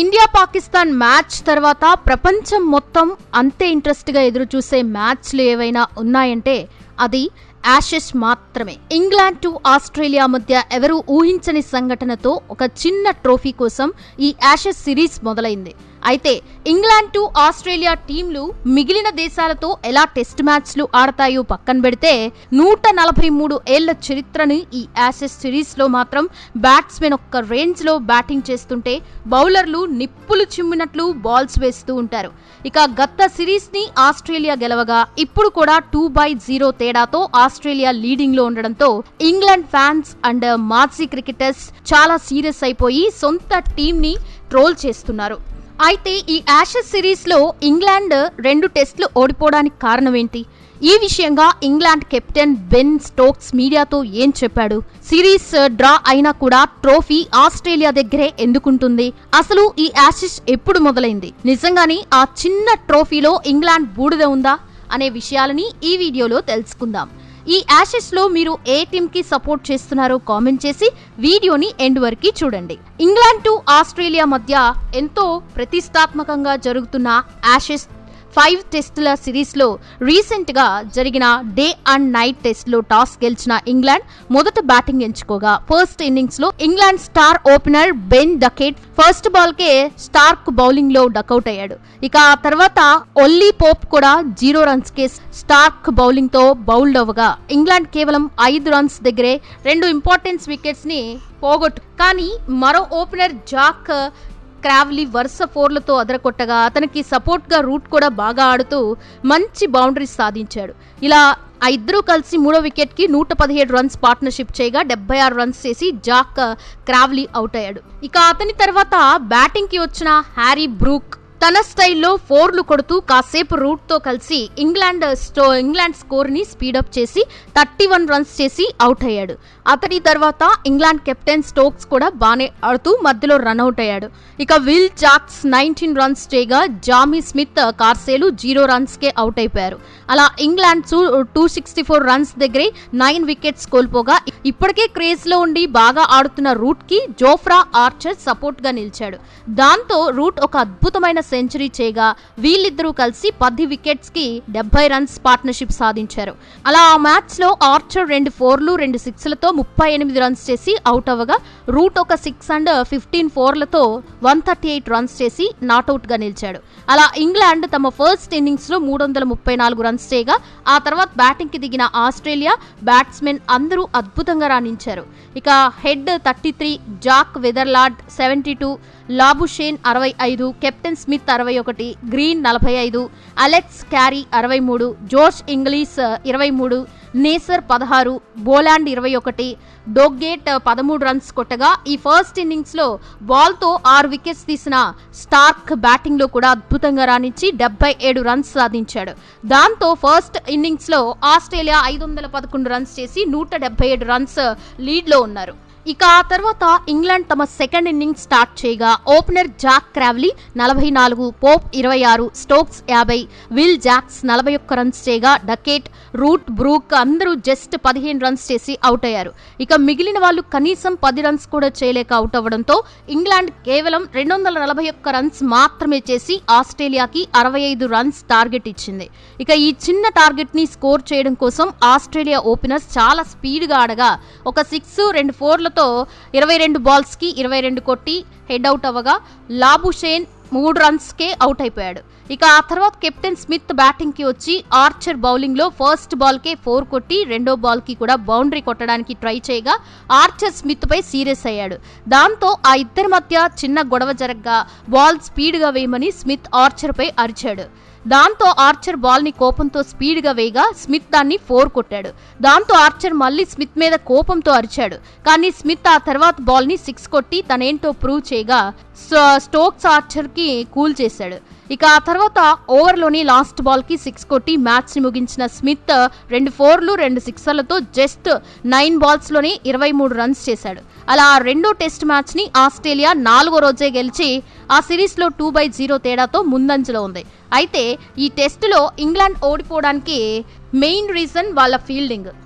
India Pakistan match తర్వాత ప్రపంచం మొత్తం అంతే ఇంట్రెస్ట్గా ఎదురు చూసే మ్యాచ్లు ఏవైనా ఉన్నాయంటే అది యాషెస్ మాత్రమే. ఇంగ్లాండ్ టు ఆస్ట్రేలియా మధ్య ఎవరూ ఊహించని సంఘటనతో ఒక చిన్న ట్రోఫీ కోసం ఈ యాషెస్ సిరీస్ మొదలైంది. అయితే ఇంగ్లాండ్ టు ఆస్ట్రేలియా టీంలు మిగిలిన దేశాలతో ఎలా టెస్ట్ మ్యాచ్లు ఆడతాయో పక్కన పెడితే నూట నలభై మూడు ఏళ్ళ చరిత్రని ఈ యాసెస్ సిరీస్లో మాత్రం బ్యాట్స్మెన్ ఒక్క రేంజ్లో బ్యాటింగ్ చేస్తుంటే బౌలర్లు నిప్పులు చిమ్మినట్లు బాల్స్ వేస్తూ ఉంటారు. ఇక గత సిరీస్ని ఆస్ట్రేలియా గెలవగా ఇప్పుడు కూడా టూ బై జీరో తేడాతో ఆస్ట్రేలియా లీడింగ్లో ఉండడంతో ఇంగ్లాండ్ ఫ్యాన్స్ అండ్ మాజీ క్రికెటర్స్ చాలా సీరియస్ అయిపోయి సొంత టీంని ట్రోల్ చేస్తున్నారు. అయితే ఈ యాషెస్ సిరీస్లో ఇంగ్లాండ్ రెండు టెస్టులు ఓడిపోవడానికి కారణం ఏంటి ఈ విషయంగా ఇంగ్లాండ్ కెప్టెన్ బెన్ స్టోక్స్ మీడియాతో ఏం చెప్పాడు? సిరీస్ డ్రా అయినా కూడా ట్రోఫీ ఆస్ట్రేలియా దగ్గరే ఎందుకుంటుంది? అసలు ఈ యాషెస్ ఎప్పుడు మొదలైంది? నిజంగానే ఆ చిన్న ట్రోఫీలో ఇంగ్లాండ్ బూడిద ఉందా? అనే విషయాలని ఈ వీడియోలో తెలుసుకుందాం. ఈ యాషెస్లో మీరు ఏ టీమ్కి సపోర్ట్ చేస్తున్నారో కామెంట్ చేసి వీడియోని ఎండ్ వరకు చూడండి. ఇంగ్లాండ్ టు ఆస్ట్రేలియా మధ్య ఎంతో ప్రతిష్టాత్మకంగా జరుగుతున్న యాషెస్ ఫైవ్ టెస్టుల సిరీస్లో రీసెంట్గా జరిగిన డే అండ్ నైట్ టెస్ట్లో టాస్ గెలిచిన ఇంగ్లాండ్ మొదట బ్యాటింగ్ ఎంచుకోగా. ఫస్ట్ ఇన్నింగ్స్లో England star opener Ben Duckett first బాల్కే Starc బౌలింగ్లో డకౌట్ అయ్యాడు. ఇక ఆ తర్వాత ఒల్లీ పోప్ కూడా జీరో రన్స్కే స్టార్క్ బౌలింగ్తో బౌల్డ్ అవ్వగా. ఇంగ్లాండ్ కేవలం ఐదు రన్స్ దగ్గరే రెండు ఇంపార్టెన్స్ వికెట్స్ని పోగొట్టు కానీ మరో ఓపెనర్ జాక్ క్రావ్లీ వరుస ఫోర్లతో అదరకొట్టగా అతనికి సపోర్ట్గా రూట్ కూడా బాగా ఆడుతూ మంచి బౌండరీస్ సాధించాడు. ఇలా ఆ ఇద్దరూ కలిసి మూడో వికెట్కి నూట పదిహేడు రన్స్ పార్ట్నర్షిప్ చేయగా డెబ్బై ఆరు రన్స్ చేసి జాక్ క్రావ్లీ అవుట్ అయ్యాడు. ఇక అతని తర్వాత బ్యాటింగ్కి వచ్చిన హ్యారీ బ్రూక్ తన స్టైల్లో ఫోర్లు కొడుతూ కాసేపు రూట్తో కలిసి ఇంగ్లాండ్ స్టో ఇంగ్లాండ్ స్కోర్ని స్పీడప్ చేసి థర్టీ వన్ రన్స్ చేసి అవుట్ అయ్యాడు. అతని తర్వాత ఇంగ్లాండ్ కెప్టెన్ స్టోక్స్ కూడా బాగానే ఆడుతూ మధ్యలో రన్అట్ అయ్యాడు. ఇక విల్ జాక్స్ నైన్టీన్ రన్స్ చేయగా జామీ స్మిత్ కార్సేలు జీరో రన్స్కే అవుట్ అయిపోయారు. అలా England two sixty four runs దగ్గరే నైన్ వికెట్స్ కోల్పోగా ఇప్పటికే క్రేజ్లో ఉండి బాగా ఆడుతున్న రూట్కి జోఫ్రా ఆర్చర్ సపోర్ట్గా నిలిచాడు. దాంతో రూట్ ఒక అద్భుతమైన సెంచరీ చేయగా వీళ్ళిద్దరూ కలిసి పది వికెట్స్కి డెబ్బై రన్స్ పార్ట్నర్షిప్ సాధించారు. అలా ఆ మ్యాచ్లో ఆర్చర్ రెండు ఫోర్లు రెండు సిక్స్లతో ముప్పై ఎనిమిది రన్స్ చేసి అవుట్ అవ్వగా రూట్ ఒక సిక్స్ అండ్ ఫిఫ్టీన్ ఫోర్లతో వన్ థర్టీ ఎయిట్ రన్స్ చేసి నాట్అవుట్గా నిలిచాడు. అలా ఇంగ్లాండ్ తమ ఫస్ట్ ఇన్నింగ్స్లో మూడు వందల ముప్పై నాలుగు రన్స్ చేయగా ఆ తర్వాత బ్యాటింగ్కి దిగిన ఆస్ట్రేలియా బ్యాట్స్మెన్ అందరూ అద్భుతంగా రాణించారు. ఇక Head thirty three Jack Weatherald seventy two Labuschagne అరవై ఐదు కెప్టెన్ స్మిత్ అరవై ఒకటి గ్రీన్ నలభై ఐదు అలెక్స్ క్యారీ అరవై మూడు జోష్ ఇంగ్లీష్ ఇరవై మూడు నేసర్ పదహారు బోలాండ్ ఇరవై ఒకటి డోగ్గేట్ పదమూడు రన్స్ కొట్టగా ఈ ఫస్ట్ ఇన్నింగ్స్లో బాల్తో ఆరు వికెట్స్ తీసిన స్టార్క్ బ్యాటింగ్లో కూడా అద్భుతంగా రాణించి డెబ్బై ఏడు రన్స్ సాధించాడు. దాంతో ఫస్ట్ ఇన్నింగ్స్లో ఆస్ట్రేలియా ఐదు వందల పదకొండు రన్స్ చేసి నూట డెబ్బై ఏడు రన్స్ లీడ్లో ఉన్నారు. ఇక ఆ తర్వాత ఇంగ్లాండ్ తమ సెకండ్ ఇన్నింగ్స్ స్టార్ట్ చేయగా ఓపెనర్ జాక్ క్రావ్లీ నలభై నాలుగు పోప్ ఇరవై ఆరు స్టోక్స్ యాభై విల్ జాక్స్ నలభై ఒక్క రన్స్ చేయగా డకేట్ రూట్ బ్రూక్ అందరూ జస్ట్ పదిహేను రన్స్ చేసి అవుట్ అయ్యారు. ఇక మిగిలిన వాళ్ళు కనీసం పది రన్స్ కూడా చేయలేక అవుట్ అవ్వడంతో ఇంగ్లాండ్ కేవలం రెండు వందల నలభై ఒక్క రన్స్ మాత్రమే చేసి ఆస్ట్రేలియాకి అరవై ఐదు రన్స్ టార్గెట్ ఇచ్చింది. ఇక ఈ చిన్న టార్గెట్ని స్కోర్ చేయడం కోసం ఆస్ట్రేలియా ఓపెనర్స్ చాలా స్పీడ్గా ఆడగా ఒక సిక్స్ రెండు ఫోర్ల తో ఇరవై రెండు బాల్స్కి ఇరవై రెండు కొట్టి హెడ్ అవుట్ అవ్వగా లాబుషేన్ మూడు రన్స్కే అవుట్ అయిపోయాడు. ఇక ఆ తర్వాత కెప్టెన్ స్మిత్ బ్యాటింగ్కి వచ్చి ఆర్చర్ బౌలింగ్లో ఫస్ట్ బాల్కే ఫోర్ కొట్టి రెండో బాల్కి కూడా బౌండరీ కొట్టడానికి ట్రై చేయగా ఆర్చర్ స్మిత్పై సీరియస్ అయ్యాడు. దాంతో ఆ ఇద్దరి మధ్య చిన్న గొడవ జరగగా బాల్ స్పీడ్గా వేయమని స్మిత్ ఆర్చర్పై అరిచాడు. దాంతో ఆర్చర్ బాల్ని కోపంతో స్పీడ్గా వేయగా స్మిత్ దాన్ని ఫోర్ కొట్టాడు. దాంతో ఆర్చర్ మళ్ళీ స్మిత్ మీద కోపంతో అరిచాడు. కానీ స్మిత్ ఆ తర్వాత బాల్ని సిక్స్ కొట్టి తనేంటో ప్రూవ్ చేయగా స్టోక్స్ ఆర్చర్కి కూల్ చేశాడు. ఇక ఆ తర్వాత ఓవర్లోని లాస్ట్ బాల్కి సిక్స్ కొట్టి మ్యాచ్ని ముగించిన స్మిత్ రెండు ఫోర్లు రెండు సిక్సర్లతో జస్ట్ నైన్ బాల్స్లోనే ఇరవై మూడు రన్స్ చేశాడు. అలా ఆ రెండో టెస్ట్ మ్యాచ్ని ఆస్ట్రేలియా నాలుగో రోజే గెలిచి ఆ సిరీస్లో టూ బై జీరో తేడాతో ముందంజలో ఉంది. అయితే ఈ టెస్టులో ఇంగ్లాండ్ ఓడిపోవడానికి మెయిన్ రీజన్ వాళ్ళ ఫీల్డింగ్.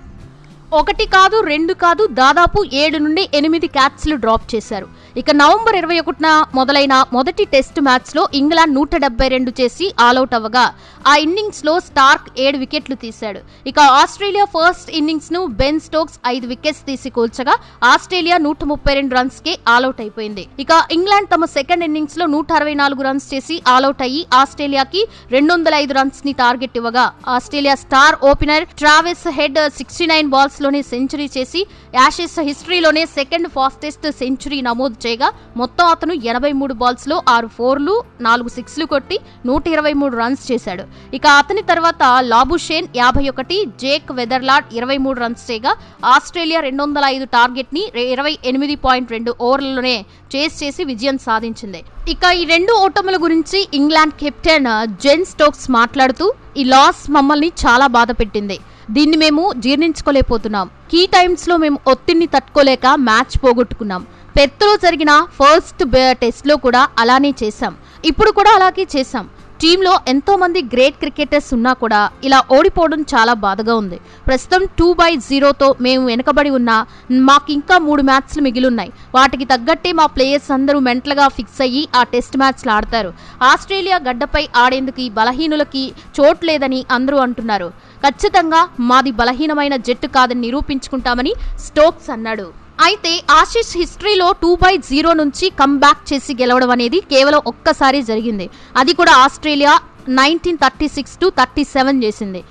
ఒకటి కాదు రెండు కాదు దాదాపు ఏడు నుండి ఎనిమిది క్యాచ్లు డ్రాప్ చేశారు. ఇక నవంబర్ ఇరవై ఒకటిన మొదలైన మొదటి టెస్ట్ మ్యాచ్లో ఇంగ్లాండ్ నూట డెబ్బై రెండు చేసి ఆలౌట్ అవ్వగా ఆ ఇన్నింగ్స్లో స్టార్క్ ఏడు వికెట్లు తీశాడు. ఇక ఆస్ట్రేలియా ఫస్ట్ ఇన్నింగ్స్ను బెన్ స్టోక్స్ ఐదు వికెట్స్ తీసి కూల్చగా ఆస్ట్రేలియా నూట ముప్పై రెండు రన్స్కే ఆలౌట్ అయిపోయింది. ఇక ఇంగ్లాండ్ తమ సెకండ్ ఇన్నింగ్స్లో నూట అరవై నాలుగు రన్స్ చేసి ఆలౌట్ అయ్యి ఆస్ట్రేలియాకి రెండు వందల ఐదు రన్స్ని టార్గెట్ ఇవ్వగా Australia star opener Travis Head sixty nine balls లోనే సెంచరీ చేసి యాషెస్ హిస్టరీలోనే సెకండ్ ఫాస్టెస్ట్ సెంచరీ నమోదు చేయగా మొత్తం అతను ఎనభై మూడు బాల్స్లో ఆరు ఫోర్లు నాలుగు సిక్స్లు కొట్టి నూట ఇరవై మూడు రన్స్ చేశాడు. ఇక అతని తర్వాత లాబుషేన్ యాభై ఒకటి జేక్ వెదర్లాడ్ ఇరవై మూడు రన్స్ చేయగా ఆస్ట్రేలియా రెండు వందల ఐదు టార్గెట్ని ఇరవై ఎనిమిది పాయింట్ రెండు ఓవర్లలోనే చేస్ చేసి విజయం సాధించింది. ఇక ఈ రెండు ఓటముల గురించి ఇంగ్లాండ్ కెప్టెన్ జెన్ స్టోక్స్ మాట్లాడుతూ ఈ లాస్ మమ్మల్ని చాలా బాధ పెట్టింది దీన్ని మేము జీర్ణించుకోలేకపోతున్నాం. కీ టైమ్స్లో మేము ఒత్తిడిని తట్టుకోలేక మ్యాచ్ పోగొట్టుకున్నాం. పెర్త్లో జరిగిన ఫస్ట్ టెస్ట్లో కూడా అలానే చేశాం. ఇప్పుడు కూడా అలాగే చేశాం. టీంలో ఎంతో మంది గ్రేట్ క్రికెటర్స్ ఉన్నా కూడా ఇలా ఓడిపోవడం చాలా బాధగా ఉంది. ప్రస్తుతం టూ బై జీరోతో మేము వెనకబడి ఉన్నా మాకు ఇంకా మూడు మ్యాచ్లు మిగిలిన్నాయి. వాటికి తగ్గట్టే మా ప్లేయర్స్ అందరూ మెంటల్గా ఫిక్స్ అయ్యి ఆ టెస్ట్ మ్యాచ్లు ఆడతారు. ఆస్ట్రేలియా గడ్డపై ఆడేందుకు బలహీనులకి చోటు లేదని అందరూ అంటున్నారు. ఖచ్చితంగా మాది బలహీనమైన జట్టు కాదని నిరూపించుకుంటామని స్టోక్స్ అన్నాడు. అయితే ఆశీష్ హిస్టరీలో టూ బై జీరో నుంచి కమ్బ్యాక్ చేసి గెలవడం అనేది కేవలం ఒక్కసారి జరిగింది. అది కూడా Australia nineteen thirty six to thirty seven చేసింది.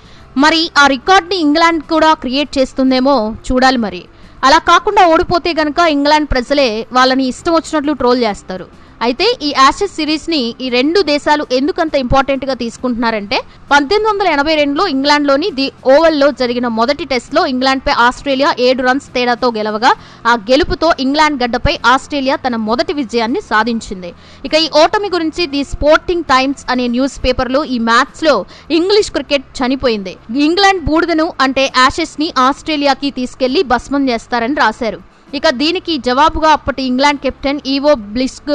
మరి ఆ రికార్డ్ని ఇంగ్లాండ్ కూడా క్రియేట్ చేస్తుందేమో చూడాలి మరి. అలా కాకుండా ఓడిపోతే గనక ఇంగ్లాండ్ ప్రజలే వాళ్ళని ఇష్టం వచ్చినట్లు ట్రోల్ చేస్తారు. అయితే ఈ యాషెస్ సిరీస్ని ఈ రెండు దేశాలు ఎందుకంత ఇంపార్టెంట్గా తీసుకుంటున్నారంటే పంతొమ్మిది వందల ఎనభై రెండులో ఇంగ్లాండ్లోని ది ఓవెల్లో జరిగిన మొదటి టెస్ట్లో ఆస్ట్రేలియా ఏడు రన్స్ తేడాతో గెలవగా ఆ గెలుపుతో ఇంగ్లాండ్ గడ్డపై ఆస్ట్రేలియా తన మొదటి విజయాన్ని సాధించింది. ఇక ఈ ఓటమి గురించి ది స్పోర్టింగ్ టైమ్స్ అనే న్యూస్ పేపర్లో ఈ మ్యాచ్లో ఇంగ్లీష్ క్రికెట్ చనిపోయింది. ఇంగ్లాండ్ బూడిదను అంటే యాషెస్ని ఆస్ట్రేలియాకి తీసుకెళ్ళి భస్మం చేస్తారని రాశారు. ఇక దీనికి జవాబుగా అప్పటి ఇంగ్లాండ్ కెప్టెన్ ఈవో బ్లిస్క్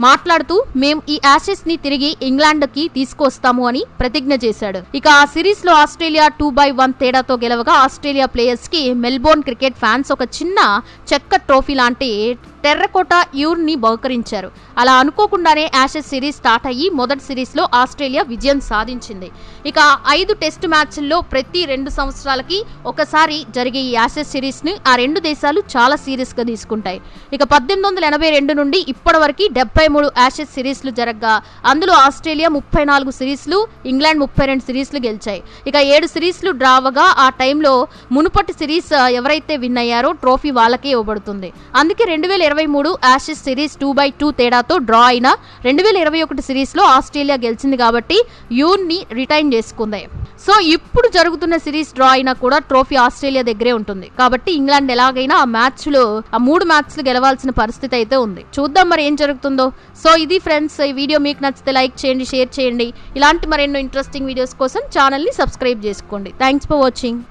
మాట్లాడుతూ మేం ఈ యాషెస్ని తిరిగి ఇంగ్లాండ్కి తీసుకొస్తాము అని ప్రతిజ్ఞ చేశాడు. ఇక ఆ సిరీస్లో ఆస్ట్రేలియా టూ బై వన్ తేడాతో గెలవగా ఆస్ట్రేలియా ప్లేయర్స్కి మెల్బోర్న్ క్రికెట్ ఫ్యాన్స్ ఒక చిన్న చెక్క ట్రోఫీ లాంటి టెర్రకోట యూర్ని బహుకరించారు. అలా అనుకోకుండానే యాషెస్ సిరీస్ స్టార్ట్ అయ్యి మొదటి సిరీస్లో ఆస్ట్రేలియా విజయం సాధించింది. ఇక ఐదు టెస్ట్ మ్యాచ్ల్లో ప్రతి రెండు సంవత్సరాలకి ఒకసారి జరిగే ఈ యాషెస్ సిరీస్ని ఆ రెండు దేశాలు చాలా సీరియస్గా తీసుకుంటాయి. ఇక పద్దెనిమిది వందల ఎనభై రెండు నుండి ఇప్పటివరకు డెబ్బై ముప్పై మూడు యాషెస్ సిరీస్లు జరగగా. అందులో ఆస్ట్రేలియా ముప్పై నాలుగు సిరీస్లు ఇంగ్లాండ్ ముప్పై రెండు సిరీస్లు గెలిచాయి. ఇక ఏడు సిరీస్లు డ్రా అవ్వగా ఆ టైంలో మునుపటి సిరీస్ ఎవరైతే విన్ అయ్యారో ట్రోఫీ వాళ్ళకే ఇవ్వబడుతుంది. అందుకే రెండు వేల ఇరవై మూడు Ashes series two by two తేడాతో డ్రా అయిన రెండు వేల ఇరవై ఒకటి సిరీస్లో ఆస్ట్రేలియా గెలిచింది కాబట్టి యూన్ని రిటైన్ చేసుకుంది. సో ఇప్పుడు జరుగుతున్న సిరీస్ డ్రా అయినా కూడా ట్రోఫీ ఆస్ట్రేలియా దగ్గరే ఉంటుంది. కాబట్టి ఇంగ్లాండ్ ఎలాగైనా ఆ మ్యాచ్లో ఆ మూడు మ్యాచ్లు గెలవాల్సిన పరిస్థితి అయితే ఉంది. చూద్దాం మరి ఏం జరుగుతుందో. సో ఇది ఫ్రెండ్స్ ఈ వీడియో మీకు నచ్చితే లైక్ చేయండి షేర్ చేయండి. ఇలాంటి మరెన్నో ఇంట్రెస్టింగ్ వీడియోస్ కోసం ఛానల్ని సబ్స్క్రైబ్ చేసుకోండి. Thanks for watching